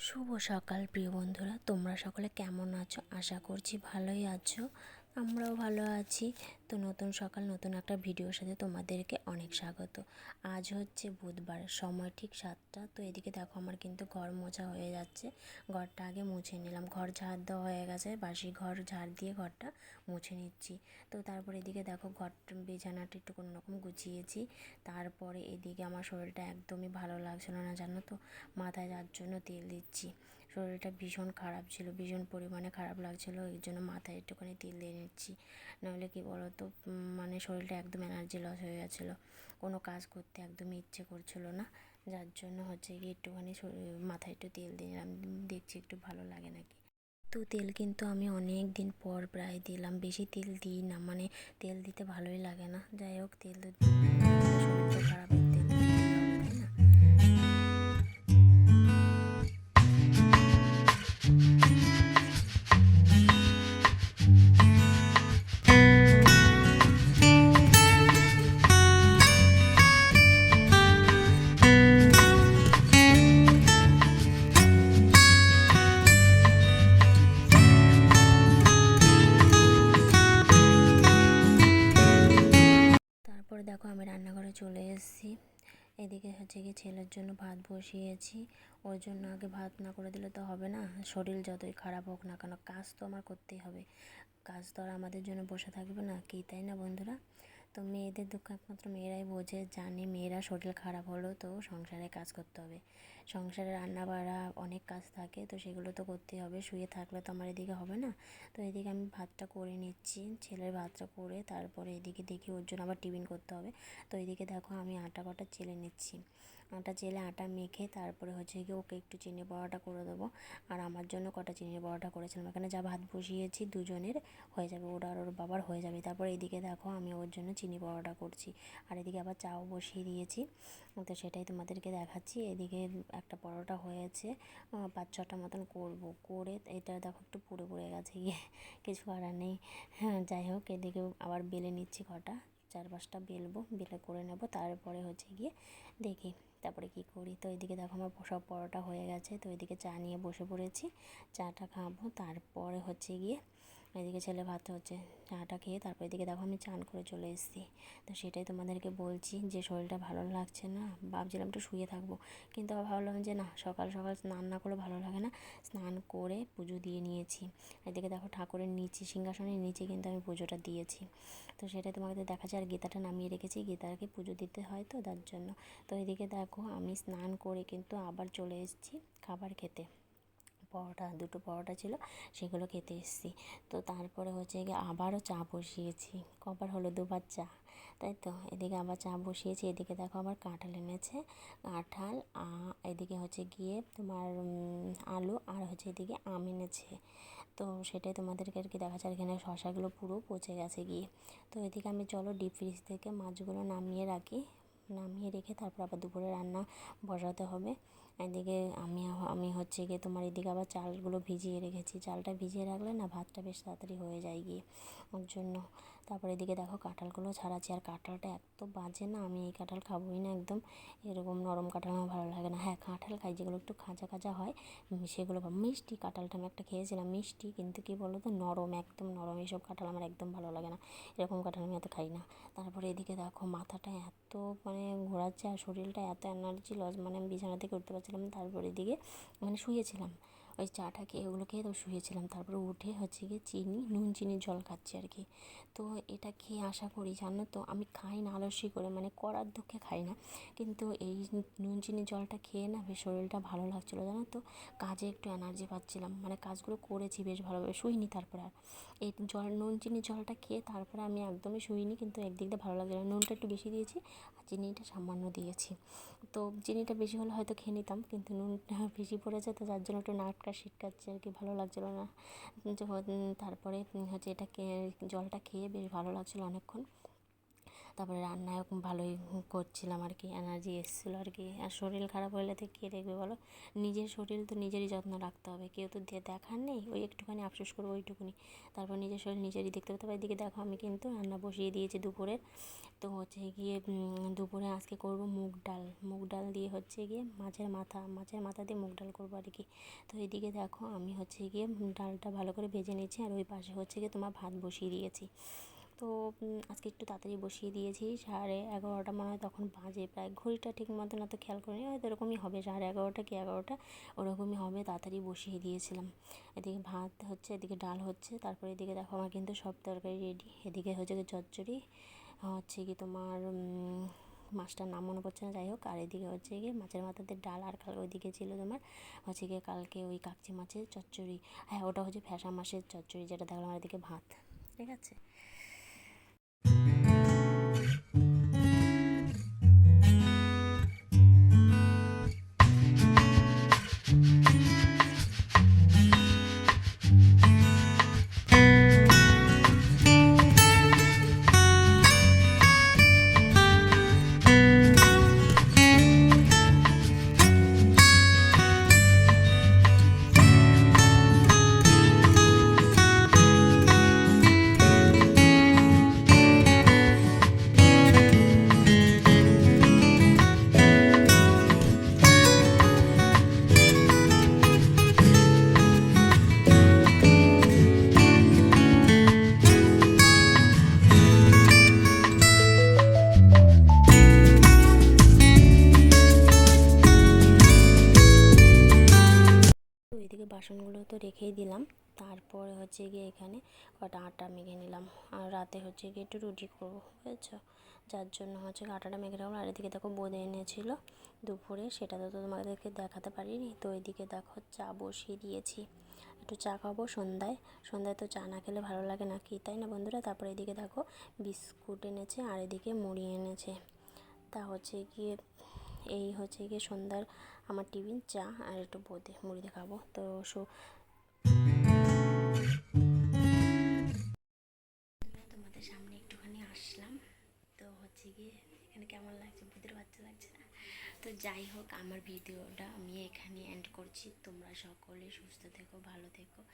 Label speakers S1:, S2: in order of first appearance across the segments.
S1: শুভ সকাল প্রিয় বন্ধুরা তোমরা সকলে কেমন আছো? আশা করছি ভালোই আছো। আমরাও ভালো আছি। তো নতুন সকাল, নতুন একটা ভিডিওর সাথে তোমাদেরকে অনেক স্বাগত। আজ হচ্ছে বুধবার, সময় ঠিক সাতটা। তো এদিকে দেখো আমার কিন্তু ঘর মোছা হয়ে যাচ্ছে। ঘরটা আগে মুছে নিলাম। ঘর ঝাড় দেওয়া হয়ে গেছে। বাসি ঘর ঝাড় দিয়ে ঘরটা মুছে নিচ্ছি। তো তারপর এদিকে দেখো ঘর বিছানাটা একটু কোনো রকম গুছিয়েছি। তারপরে এদিকে আমার শরীরটা একদমই ভালো লাগছিল না, জানো তো? মাথায় যার জন্য তেল দিচ্ছি। শরীরটা ভীষণ খারাপ ছিল, ভীষণ পরিমাণে খারাপ লাগছিল। এর জন্য মাথায় একটুখানি তেল দিয়ে নিচ্ছি নাহলে কি তো মানে শরীরটা একদম এনার্জি লস হয়ে গেছিল। কোনো কাজ করতে একদমই ইচ্ছে করছিল না। যার জন্য হচ্ছে কি একটুখানি মাথায় একটু তেল দিয়ে নিলাম দেখছি একটু ভালো লাগে নাকি। তো তেল কিন্তু আমি অনেক দিন পর প্রায় দিলাম। বেশি তেল দিই না মানে তেল দিতে ভালোই লাগে না। যাই হোক, তেল শরীরটা খারাপ তেল আমি রান্নাঘরে চলে এসেছি। এদিকে হচ্ছে কি ছেলের জন্য ভাত বসিয়েছি। ওর জন্য আগে ভাত না করে দিলে তো হবে না। শরীর যতই খারাপ হোক না কেন, কাজ তো আমার করতেই হবে। কাজ তো আর আমাদের জন্য বসে থাকবে না, কি তাই না বন্ধুরা? তো মেয়েদের দুঃখ একমাত্র মেয়েরাই বোঝে, জানে মেয়েরা শরীর খারাপ হলো তো সংসারে কাজ করতে হবে। সংসারে রান্না বাড়া অনেক কাজ থাকে তো সেগুলো তো করতেই হবে। শুয়ে থাকলে তো আমার এদিকে হবে না। তো এদিকে আমি ভাতটা করে নিচ্ছি, ছেলের ভাতটা করে তারপরে এদিকে দেখি ওর জন্য আবার টিফিন করতে হবে। তো এদিকে দেখো আমি আটা কটা চেলে নিচ্ছি। আটা চেলে আটা মেখে তারপরে হচ্ছে গিয়ে ওকে একটু চিনি বড়াটা করে দেবো। আর আমার জন্য কটা চিনি বড়াটা করেছিলাম। এখানে যা ভাত বসিয়েছি দুজনের হয়ে যাবে। ওর আর ওর বাবার হয়ে যাবে। তারপর এদিকে দেখো আমি ওর জন্য চিনি বড়াটা করছি। আর এদিকে আবার চাও বসিয়ে দিয়েছি। তো সেটাই তোমাদেরকে দেখাচ্ছি। এদিকে একটা পরোটা হয়েছে। পাঁচ ছটা মতন করব। করে এটা দেখো একটু পুড়ে পুড়ে গেছে গিয়ে। কিছু করার নেই। হ্যাঁ যাই হোক, এদিকে আবার বেলে নিচ্ছি কটা। চার পাঁচটা বেলবো, বেলে করে নেব, তারপরে হচ্ছে গিয়ে দেখি তারপরে কি করি। তো এদিকে দেখো আমার সব পরোটা হয়ে গেছে, তো এদিকে চা নিয়ে বসে পড়েছি, চাটা খাব, তারপরে হচ্ছে গিয়ে এদিকে ছেলে ভাত হচ্ছে, চাটা খেয়ে তারপর এদিকে দেখো আমি চান করে চলে এসেছি। তো সেটাই তোমাদেরকে বলছি যে শরীরটা ভালো লাগছে না, ভাবছিলাম একটু শুয়ে থাকব। কিন্তু আবার ভাবলাম যে না, সকাল সকাল স্নান না করে ভালো লাগে না, স্নান করে পুজো দিয়ে নিয়েছি। এদিকে দেখো ঠাকুরের নিচে, সিংহাসনের নিচে কিন্তু আমি পুজোটা দিয়েছি। তো সেটাই তোমাদের দেখাচ্ছে, আর গীতাটা নামিয়ে রেখেছি, গীতাকে পুজো দিতে হয় তো তার জন্য। তো এদিকে দেখো আমি স্নান করে কিন্তু আবার চলে এসেছি খাবার খেতে। পরোটা, দুটো পরোটা ছিল, সেগুলো খেতে এসেছি। তো তারপরে হচ্ছে গিয়ে আবারও চা বসিয়েছি। কবার হলো দুবার চা, তাই তো? এদিকে আবার চা বসিয়েছি, এদিকে দেখো আবার কাঁঠাল এনেছে। কাঁঠাল এদিকে হচ্ছে গিয়ে তোমার আলু আর হচ্ছে এদিকে আম এনেছে। তো সেটাই তোমাদেরকে আর কি দেখা যায় এখানে শশাগুলো পুরো পচে গেছে গিয়ে। তো এদিকে আমি চলো ডিপ ফ্রিজ থেকে মাছগুলো নামিয়ে রাখি। নামিয়ে রেখে তারপর আবার দুপুরে রান্না বসাতে হবে। এদিকে আমি আমি হচ্ছে গিয়ে তোমার এদিকে আবার চালগুলো ভিজিয়ে রেখেছি। চালটা ভিজিয়ে রাখলে না ভাতটা বেশ তাড়াতাড়ি হয়ে যায় গিয়ে। ওর জন্য তারপরে এদিকে দেখো কাঁঠালগুলো ছাড়াচ্ছি। আর কাঁঠালটা এত বাজে না, আমি এই কাঁঠাল খাবোই না একদম। এরকম নরম কাঁঠাল আমার ভালো লাগে না। হ্যাঁ কাঁঠাল খাই, যেগুলো একটু খাঁচা খাঁচা হয় সেগুলো মিষ্টি কাঁঠালটা আমি একটা খেয়েছিলাম। মিষ্টি কিন্তু কী বলো তো নরম, একদম নরম। এইসব কাঁঠাল আমার একদম ভালো লাগে না। এরকম কাঁঠাল আমি এত খাই না। তারপরে এদিকে দেখো মাথাটা এত মানে ঘোরাচ্ছে আর শরীরটা এত এনার্জি লস মানে আমি বিছানা থেকে উঠতে পারছিলাম তারপরে এদিকে মানে শুয়েছিলাম। ওই চাটা খেয়ে ওগুলো খেয়ে তো শুয়েছিলাম। তারপরে উঠে হচ্ছে গিয়ে চিনি, নুন চিনির জল খাচ্ছি আর কি। তো এটা খেয়ে আশা করি জানো তো, আমি খাই না আলস্যি করে মানে করার দুঃখে খাই না। কিন্তু এই নুন চিনির জলটা খেয়ে না বেশ শরীরটা ভালো লাগছিল জানো তো। কাজে একটু এনার্জি পাচ্ছিলাম মানে কাজগুলো করেছি বেশ ভালোভাবে, শুইনি তারপরে আর। এই জল, নুন চিনির জলটা খেয়ে তারপরে আমি একদমই শুইনি, কিন্তু একদিক দিয়ে ভালো লাগছিল নুনটা একটু বেশি দিয়েছি আর চিনিটা সামান্য দিয়েছি। তো চিনিটা বেশি হলে হয়তো খেয়ে নিতাম, কিন্তু নুনটা বেশি পড়েছে তো যার জন্য একটু নাকটা কাটছে আর কি, ভালো লাগছিল না। তারপরে হচ্ছে এটা জলটা খেয়ে বেশ ভালো লাগছিল অনেকক্ষণ। তারপরে রান্না এরকম ভালোই করছিলাম আর কি এনার্জি এসেছিল আর কি। আর শরীর খারাপ হলে তো কে দেখবে বলো? নিজের শরীর তো নিজেরই যত্ন রাখতে হবে। কেউ তো দেখার নেই, ওই একটুখানি আফসোস করব ওইটুকুনি। তারপর নিজের শরীর নিজেরই দেখতে পেতে এদিকে দেখো, আমি কিন্তু রান্না বসিয়ে দিয়েছি দুপুরের তো হচ্ছে গিয়ে দুপুরে আজকে করব মুগ ডাল। মুগ ডাল দিয়ে হচ্ছে গিয়ে মাছের মাথা মাছের মাথা দিয়ে মুগ ডাল করব আর কি। তো এদিকে দেখো, আমি হচ্ছে গিয়ে ডালটা ভালো করে ভেজে নিয়েছি আর ওই পাশে হচ্ছে গিয়ে তোমার ভাত বসিয়ে দিয়েছি। তো আজকে একটু তাড়াতাড়ি বসিয়ে দিয়েছি। সাড়ে এগারোটা মনে হয় তখন বাজে প্রায়। ঘড়িটা ঠিক মতো না তো খেয়াল করিনি, হয়তো এরকমই হবে। সাড়ে এগারোটা কি এগারোটা? ওরকমই হবে। তাড়াতাড়ি বসিয়ে দিয়েছিলাম। এদিকে ভাত হচ্ছে, এদিকে ডাল হচ্ছে। তারপরে এদিকে দেখো আমার কিন্তু সব তরকারি রেডি এদিকে হচ্ছে চচ্চড়ি, হচ্ছে কি তোমার মাছটার নাম মনে পড়ছে না, যাই হোক। আর এদিকে হচ্ছে গিয়ে মাছের মাথাতে ডাল আর কাল ওইদিকে ছিল তোমার, হচ্ছে গিয়ে কালকে ওই কাকচি মাছের চচ্চড়ি। হ্যাঁ ওটা হচ্ছে ফ্যাসা মাছের চচ্চড়ি, যেটা দেখলাম আর এদিকে ভাত। ঠিক আছে? বাসনগুলো তো রেখেই দিলাম। তারপরে হচ্ছে গিয়ে এখানে কটা আটা মেখে নিলাম। আর রাতে হচ্ছে গিয়ে একটু রুটি করব, বুঝেছ? যার জন্য হচ্ছে আটাটা মেখে রাখলাম। আর এদিকে দেখো বোঁদে এনেছিলো দুপুরে, সেটা তো তোমাদেরকে দেখাতে পারিনি। তো এদিকে দেখো চা বসিয়ে দিয়েছি। একটু চা খাব সন্ধ্যায়। সন্ধ্যায় তো চা না খেলে ভালো লাগে না, কি তাই না বন্ধুরা? তারপরে এদিকে দেখো বিস্কুট এনেছে, আর এদিকে মুড়ি এনেছে। তা হচ্ছে গিয়ে এই হচ্ছে গিয়ে সন্ধ্যার আমার টিফিন, চা আর একটু বোঁদে, মুড়ি দিয়ে খাব। তো সো তোমাদের সামনে একটুখানি আসলাম। তো হচ্ছে গিয়ে এখানে কেমন লাগছে? বুধের বাচ্চা লাগছে না? তো যাই হোক, আমার ভিডিওটা আমি এখানে এন্ড করছি। তোমরা সকলে সুস্থ থেকো, ভালো থেকো।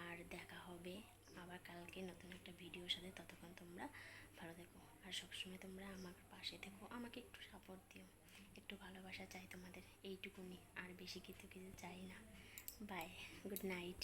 S1: আর দেখা হবে আবার কালকে নতুন একটা ভিডিওর সাথে। ততক্ষণ তোমরা ভালো থেকো। আর সবসময় তোমরা আমার পাশে থেকো। আমাকে একটু সাপোর্ট দিও। একটু ভালোবাসা চাই তোমাদের এইটুকুনি। আর বেশি কিছু কিছু চাই না। Bye good night